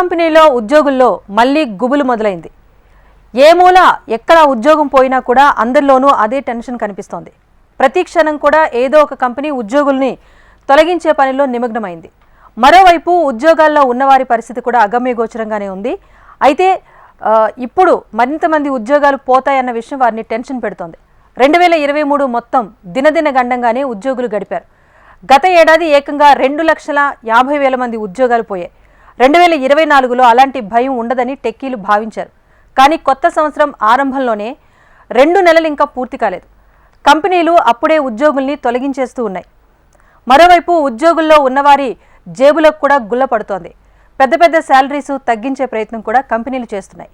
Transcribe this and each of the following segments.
కంపెనీలో ఉద్యోగుల్లో మళ్ళీ గుబులు మొదలైంది. ఏ మూల ఎక్కడ ఉద్యోగం పోయినా కూడా అందరిలోనూ అదే టెన్షన్ కనిపిస్తోంది. ప్రతి క్షణం కూడా ఏదో ఒక కంపెనీ ఉద్యోగుల్ని తొలగించే పనిలో నిమగ్నమైంది. మరోవైపు ఉద్యోగాల్లో ఉన్నవారి పరిస్థితి కూడా అగమ్యగోచరంగానే ఉంది. అయితే ఇప్పుడు మరింత మంది ఉద్యోగాలు పోతాయన్న విషయం వారిని టెన్షన్ పెడుతోంది. రెండు వేల ఇరవై మూడు మొత్తం దినదిన గండంగానే ఉద్యోగులు గడిపారు. గత ఏడాది ఏకంగా రెండు లక్షల యాభై వేల మంది ఉద్యోగాలు పోయాయి. రెండు వేల ఇరవై నాలుగులో అలాంటి భయం ఉండదని టెక్కీలు భావించారు. కానీ కొత్త సంవత్సరం ఆరంభంలోనే రెండు నెలలు ఇంకా పూర్తి కాలేదు. కంపెనీలు అప్పుడే ఉద్యోగుల్ని తొలగించేస్తూ ఉన్నాయి. మరోవైపు ఉద్యోగుల్లో ఉన్నవారి జేబులకు కూడా గుల్ల పడుతోంది. పెద్ద పెద్ద శాలరీస్ తగ్గించే ప్రయత్నం కూడా కంపెనీలు చేస్తున్నాయి.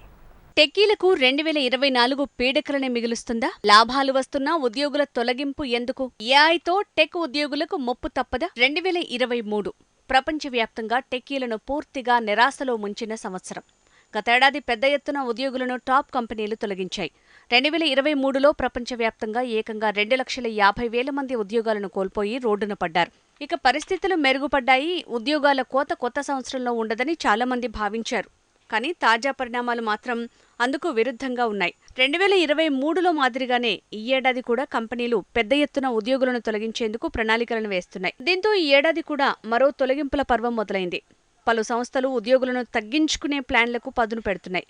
టెక్కీలకు రెండు వేల ఇరవై నాలుగు పీడకలనే మిగులుస్తుందా? లాభాలు వస్తున్నా ఉద్యోగుల తొలగింపు ఎందుకు? ఏఐతో టెక్ ఉద్యోగులకు మొప్పు తప్పదా? రెండు వేల ఇరవై మూడు ప్రపంచవ్యాప్తంగా టెక్కీలను పూర్తిగా నిరాశలో ముంచిన సంవత్సరం. గతేడాది పెద్ద ఎత్తున ఉద్యోగులను టాప్ కంపెనీలు తొలగించాయి. రెండు వేల ఇరవై మూడులో ప్రపంచవ్యాప్తంగా ఏకంగా రెండు లక్షల యాభై వేల మంది ఉద్యోగాలను కోల్పోయి రోడ్డున పడ్డారు. ఇక పరిస్థితులు మెరుగుపడ్డాయి. ఉద్యోగాల కోత కొత్త సంవత్సరంలో ఉండదని చాలామంది భావించారు. కానీ తాజా పరిణామాలు మాత్రం అందుకు విరుద్ధంగా ఉన్నాయి. రెండు వేల ఇరవై మూడులో మాదిరిగానే ఈ ఏడాది కూడా కంపెనీలు పెద్ద ఎత్తున ఉద్యోగులను తొలగించేందుకు ప్రణాళికలను వేస్తున్నాయి. దీంతో ఈ ఏడాది కూడా మరో తొలగింపుల పర్వం మొదలైంది. పలు సంస్థలు ఉద్యోగులను తగ్గించుకునే ప్లాన్లకు పదును పెడుతున్నాయి.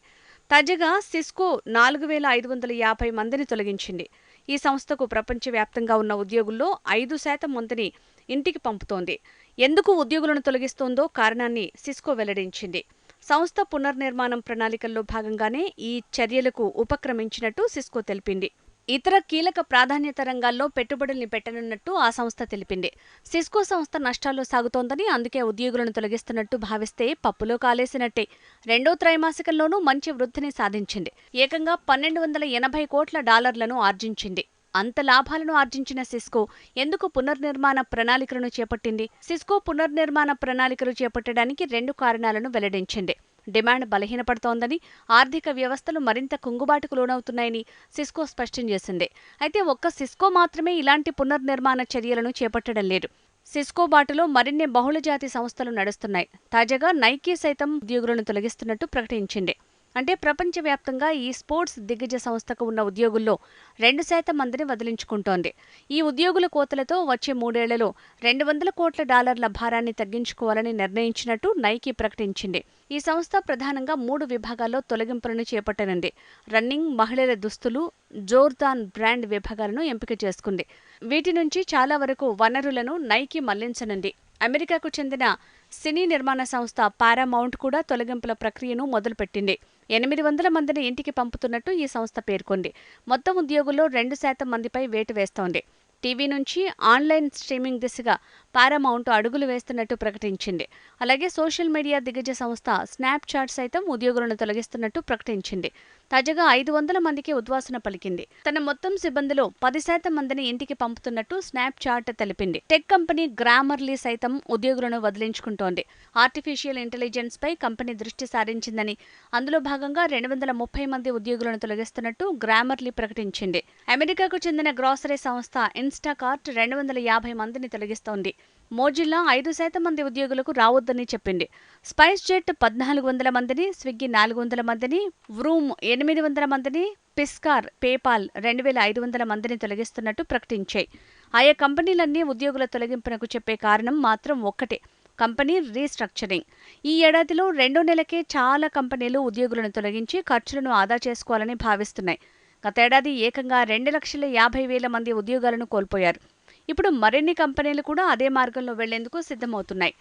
తాజాగా సిస్కో నాలుగు వేల ఐదు వందల యాభై మందిని తొలగించింది. ఈ సంస్థకు ప్రపంచవ్యాప్తంగా ఉన్న ఉద్యోగుల్లో ఐదు శాతం మందిని ఇంటికి పంపుతోంది. ఎందుకు ఉద్యోగులను తొలగిస్తోందో కారణాన్ని సిస్కో వెల్లడించింది. సంస్థ పునర్నిర్మాణం ప్రణాళికల్లో భాగంగానే ఈ చర్యలకు ఉపక్రమించినట్టు సిస్కో తెలిపింది. ఇతర కీలక ప్రాధాన్యత రంగాల్లో పెట్టుబడుల్ని పెట్టనున్నట్టు ఆ సంస్థ తెలిపింది. సిస్కో సంస్థ నష్టాల్లో సాగుతోందని అందుకే ఉద్యోగులను తొలగిస్తున్నట్టు భావిస్తే పప్పులో కాలేసినట్టే. రెండో త్రైమాసికంలోనూ మంచి వృద్ధిని సాధించింది. ఏకంగా పన్నెండు వందల ఎనభై కోట్ల డాలర్లను ఆర్జించింది. అంత లాభాలను ఆర్జించిన సిస్కో ఎందుకు పునర్నిర్మాణ ప్రణాళికలను చేపట్టింది? సిస్కో పునర్నిర్మాణ ప్రణాళికలు చేపట్టడానికి రెండు కారణాలను వెల్లడించింది. డిమాండ్ బలహీనపడుతోందని ఆర్థిక వ్యవస్థలు మరింత కుంగుబాటుకు లోనవుతున్నాయని సిస్కో స్పష్టం చేసింది. అయితే ఒక్క సిస్కో మాత్రమే ఇలాంటి పునర్నిర్మాణ చర్యలను చేపట్టడం లేదు. సిస్కో బాటలో మరిన్ని బహుళజాతి సంస్థలు నడుస్తున్నాయి. తాజాగా నైకీ సైతం ఉద్యోగులను తొలగిస్తున్నట్టు ప్రకటించింది. అంటే ప్రపంచవ్యాప్తంగా ఈ స్పోర్ట్స్ దిగ్గజ సంస్థకు ఉన్న ఉద్యోగుల్లో రెండు శాతం మందిని వదిలించుకుంటోంది. ఈ ఉద్యోగుల కోతలతో వచ్చే మూడేళ్ళలో రెండు వందల కోట్ల డాలర్ల భారాన్ని తగ్గించుకోవాలని నిర్ణయించినట్టు నైకీ ప్రకటించింది. ఈ సంస్థ ప్రధానంగా మూడు విభాగాల్లో తొలగింపులను చేపట్టనుంది. రన్నింగ్ మహిళల దుస్తులు జోర్దాన్ బ్రాండ్ విభాగాలను ఎంపిక చేసుకుంది. వీటి నుంచి చాలా వరకు వనరులను నైకి మళ్ళించనుంది. అమెరికాకు చెందిన సినీ నిర్మాణ సంస్థ పారామౌంట్ కూడా తొలగింపుల ప్రక్రియను మొదలుపెట్టింది. ఎనిమిది వందల మందిని ఇంటికి పంపుతున్నట్టు ఈ సంస్థ పేర్కొంది. మొత్తం ఉద్యోగుల్లో రెండు శాతం మందిపై వేటు వేస్తోంది. టీవీ నుంచి ఆన్లైన్ స్ట్రీమింగ్ దిశగా పారామౌంట్ అడుగులు వేస్తున్నట్టు ప్రకటించింది. అలాగే సోషల్ మీడియా దిగ్గజ సంస్థ స్నాప్చాట్ సైతం ఉద్యోగులను తొలగిస్తున్నట్టు ప్రకటించింది. తాజాగా ఐదు వందల మందికి ఉద్వాసన పలికింది. తన మొత్తం సిబ్బందిలో పది శాతం మందిని ఇంటికి పంపుతున్నట్టు స్నాప్చాట్ తెలిపింది. టెక్ కంపెనీ గ్రామర్లీ సైతం ఉద్యోగులను వదిలించుకుంటోంది. ఆర్టిఫిషియల్ ఇంటెలిజెన్స్ పై కంపెనీ దృష్టి సారించిందని అందులో భాగంగా రెండు వందల ముప్పై మంది ఉద్యోగులను తొలగిస్తున్నట్టు గ్రామర్లీ ప్రకటించింది. అమెరికాకు చెందిన గ్రాసరీ సంస్థ ఇన్స్టాకార్ట్ రెండు వందల యాభై మందిని తొలగిస్తోంది. మోజిల్లా ఐదు శాతం మంది ఉద్యోగులకు రావద్దని చెప్పింది. స్పైస్ జెట్ పద్నాలుగు వందల మందిని స్విగ్గీ నాలుగు వందల మందిని వ్రూమ్ ఎనిమిది వందల మందిని పిస్కార్ పేపాల్ రెండు వేల ఐదు వందల మందిని తొలగిస్తున్నట్టు ప్రకటించాయి. ఆయా కంపెనీలన్నీ ఉద్యోగుల తొలగింపునకు చెప్పే కారణం మాత్రం ఒక్కటే కంపెనీ రీస్ట్రక్చరింగ్. ఈ ఏడాదిలో రెండో నెలకే చాలా కంపెనీలు ఉద్యోగులను తొలగించి ఖర్చులను ఆదా చేసుకోవాలని భావిస్తున్నాయి. గతేడాది ఏకంగా రెండు లక్షల యాభై వేల మంది ఉద్యోగాలను కోల్పోయారు. ఇప్పుడు మరిన్ని కంపెనీలు కూడా అదే మార్గంలో వెళ్ళేందుకు సిద్ధమవుతున్నాయి.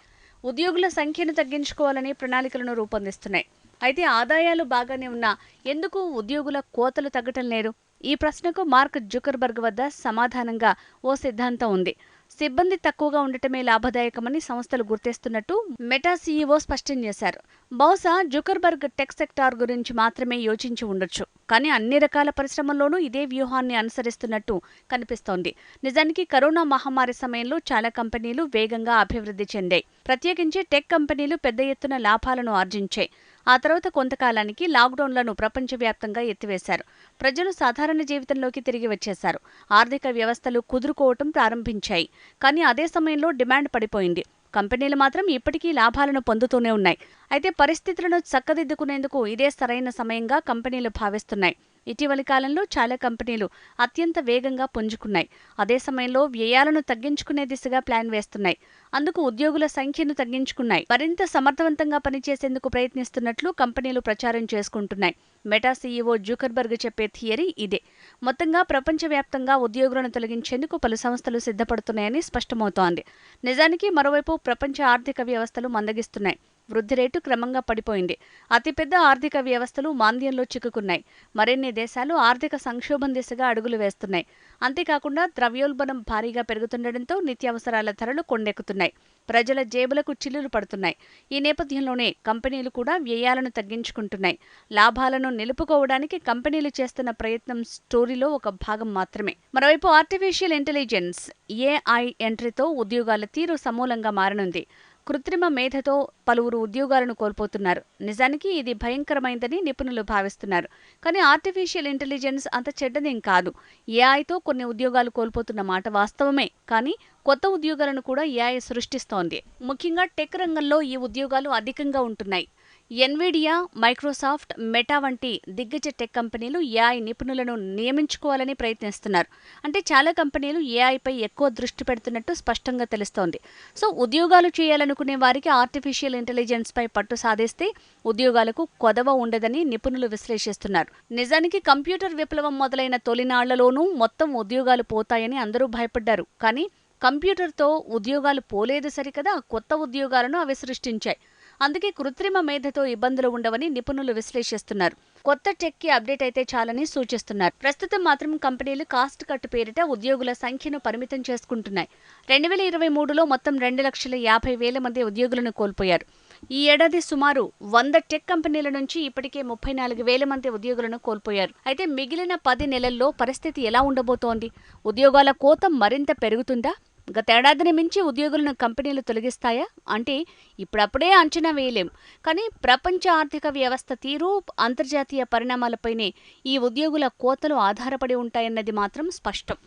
ఉద్యోగుల సంఖ్యను తగ్గించుకోవాలని ప్రణాళికలను రూపొందిస్తున్నాయి. అయితే ఆదాయాలు బాగానే ఉన్నా ఎందుకు ఉద్యోగుల కోతలు తగ్గటం లేదు? ఈ ప్రశ్నకు మార్క్ జుకర్బర్గ్ వద్ద సమాధానంగా ఓ సిద్ధాంతం ఉంది. సిబ్బంది తక్కువగా ఉండటమే లాభదాయకమని సంస్థలు గుర్తిస్తున్నట్టు మెటా సీఈఓ స్పష్టం చేశారు. బహుశా జుకర్బర్గ్ టెక్ సెక్టార్ గురించి మాత్రమే యోచించి ఉండొచ్చు. కానీ అన్ని రకాల పరిశ్రమల్లోనూ ఇదే వ్యూహాన్ని అనుసరిస్తున్నట్టు కనిపిస్తోంది. నిజానికి కరోనా మహమ్మారి సమయంలో చాలా కంపెనీలు వేగంగా అభివృద్ధి చెందాయి. ప్రత్యేకించి టెక్ కంపెనీలు పెద్ద ఎత్తున లాభాలను ఆర్జించాయి. ఆ తర్వాత కొంతకాలానికి లాక్డౌన్లను ప్రపంచవ్యాప్తంగా ఎత్తివేశారు. ప్రజలు సాధారణ జీవితంలోకి తిరిగి వచ్చేశారు. ఆర్థిక వ్యవస్థలు కుదురుకోవటం ప్రారంభించాయి. కానీ అదే సమయంలో డిమాండ్ పడిపోయింది. కంపెనీలు మాత్రం ఇప్పటికీ లాభాలను పొందుతూనే ఉన్నాయి. అయితే పరిస్థితులను చక్కదిద్దుకునేందుకు ఇదే సరైన సమయంగా కంపెనీలు భావిస్తున్నాయి. ఇటీవలి కాలంలో చాలా కంపెనీలు అత్యంత వేగంగా పుంజుకున్నాయి. అదే సమయంలో వ్యయాలను తగ్గించుకునే దిశగా ప్లాన్ వేస్తున్నాయి. అందుకు ఉద్యోగుల సంఖ్యను తగ్గించుకున్నాయి. మరింత సమర్థవంతంగా పనిచేసేందుకు ప్రయత్నిస్తున్నట్లు కంపెనీలు ప్రచారం చేసుకుంటున్నాయి. మెటా సీఈఓ జూకర్బర్గ్ చెప్పే థియరీ ఇదే. మొత్తంగా ప్రపంచవ్యాప్తంగా ఉద్యోగులను తొలగించేందుకు పలు సంస్థలు సిద్ధపడుతున్నాయని స్పష్టమవుతోంది. నిజానికి మరోవైపు ప్రపంచ ఆర్థిక వ్యవస్థలు మందగిస్తున్నాయి. వృద్ధి రేటు క్రమంగా పడిపోయింది. అతిపెద్ద ఆర్థిక వ్యవస్థలు మాంద్యంలో చిక్కుకున్నాయి. మరిన్ని దేశాలు ఆర్థిక సంక్షోభం దిశగా అడుగులు వేస్తున్నాయి. అంతేకాకుండా ద్రవ్యోల్బణం భారీగా పెరుగుతుండటంతో నిత్యావసరాల ధరలు కొండెక్కుతున్నాయి. ప్రజల జేబులకు చిల్లులు పడుతున్నాయి. ఈ నేపథ్యంలోనే కంపెనీలు కూడా వ్యయాలను తగ్గించుకుంటున్నాయి. లాభాలను నిలుపుకోవడానికి కంపెనీలు చేస్తున్న ప్రయత్నం స్టోరీలో ఒక భాగం మాత్రమే. మరోవైపు ఆర్టిఫిషియల్ ఇంటెలిజెన్స్ ఏఐ ఎంట్రీతో ఉద్యోగాల తీరు సమూలంగా మారనుంది. కృత్రిమ మేధతో పలువురు ఉద్యోగాలను కోల్పోతున్నారు. నిజానికి ఇది భయంకరమైందని నిపుణులు భావిస్తున్నారు. కానీ ఆర్టిఫిషియల్ ఇంటెలిజెన్స్ అంత చెడ్డదేం కాదు. ఏఐతో కొన్ని ఉద్యోగాలు కోల్పోతున్న మాట వాస్తవమే. కానీ కొత్త ఉద్యోగాలను కూడా ఏఐ సృష్టిస్తోంది. ముఖ్యంగా టెక్ రంగంలో ఈ ఉద్యోగాలు అధికంగా ఉంటున్నాయి. ఎన్విడియా మైక్రోసాఫ్ట్ మెటా వంటి దిగ్గజ టెక్ కంపెనీలు ఏఐ నిపుణులను నియమించుకోవాలని ప్రయత్నిస్తున్నారు. అంటే చాలా కంపెనీలు ఏఐపై ఎక్కువ దృష్టి పెడుతున్నట్టు స్పష్టంగా తెలుస్తోంది. సో ఉద్యోగాలు చేయాలనుకునే వారికి ఆర్టిఫిషియల్ ఇంటెలిజెన్స్ పై పట్టు సాధిస్తే ఉద్యోగాలకు కొదవ ఉండదని నిపుణులు విశ్లేషిస్తున్నారు. నిజానికి కంప్యూటర్ విప్లవం మొదలైన తొలినాళ్ళలోనూ మొత్తం ఉద్యోగాలు పోతాయని అందరూ భయపడ్డారు. కానీ కంప్యూటర్తో ఉద్యోగాలు పోలేదు సరికదా కొత్త ఉద్యోగాలను అవి సృష్టించాయి. అందుకే కృత్రిమ మేధతో ఇబ్బందులు ఉండవని నిపుణులు విశ్లేషిస్తున్నారు. కొత్త టెక్కి అప్డేట్ అయితే చాలని సూచిస్తున్నారు. ప్రస్తుతం మాత్రం కంపెనీలు కాస్ట్ కట్ పేరిట ఉద్యోగుల సంఖ్యను పరిమితం చేసుకుంటున్నాయి. రెండు వేల ఇరవై మూడులో మొత్తం రెండు లక్షల యాభై వేల మంది ఉద్యోగులను కోల్పోయారు. ఈ ఏడాది సుమారు వంద టెక్ కంపెనీల నుంచి ఇప్పటికే ముప్పై నాలుగు వేల మంది ఉద్యోగులను కోల్పోయారు. అయితే మిగిలిన పది నెలల్లో పరిస్థితి ఎలా ఉండబోతోంది? ఉద్యోగాల కోత మరింత పెరుగుతుందా? గతేడాదిని మించి ఉద్యోగులను కంపెనీలు తొలగిస్తాయా? అంటే ఇప్పుడప్పుడే అంచనా వేయలేం. కానీ ప్రపంచ ఆర్థిక వ్యవస్థ తీరు అంతర్జాతీయ పరిణామాలపైనే ఈ ఉద్యోగుల కోతలు ఆధారపడి ఉంటాయన్నది మాత్రం స్పష్టం.